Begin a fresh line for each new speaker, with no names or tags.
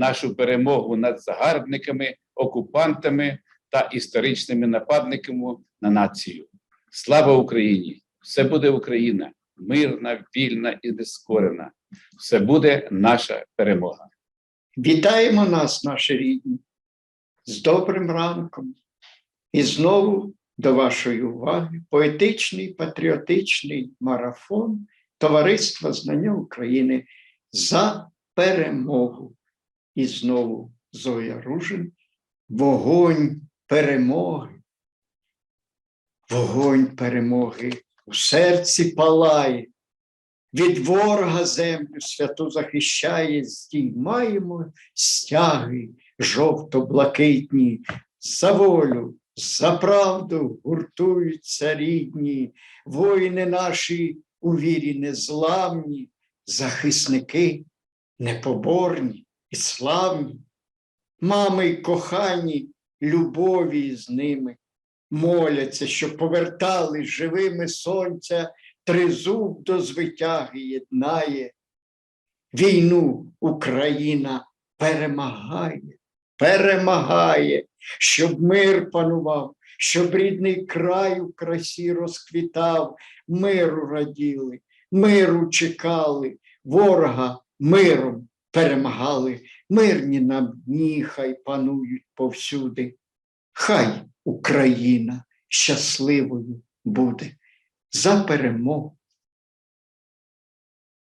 нашу перемогу над загарбниками, окупантами та історичними нападниками на націю. Слава Україні! Все буде Україна, мирна, вільна і нескорена. Все буде наша перемога.
Вітаємо нас, наші рідні, з добрим ранком. І знову до вашої уваги поетичний патріотичний марафон Товариства Знання України за перемогу. І знову Зоя Ружин, вогонь перемоги. Вогонь перемоги у серці палає, від ворога землю святу захищає, здіймаємо стяги жовто-блакитні, за волю, за правду гуртуються рідні, воїни наші у вірі незламні, захисники непоборні і славні, мами й кохані, любові з ними. Моляться, щоб повертали живими сонця тризуб до звитяги єднає. Війну Україна перемагає, перемагає, щоб мир панував, щоб рідний край у красі розквітав, миру раділи, миру чекали, ворога миром перемагали, мирні нам дні хай панують повсюди. Хай Україна щасливою буде за перемогу,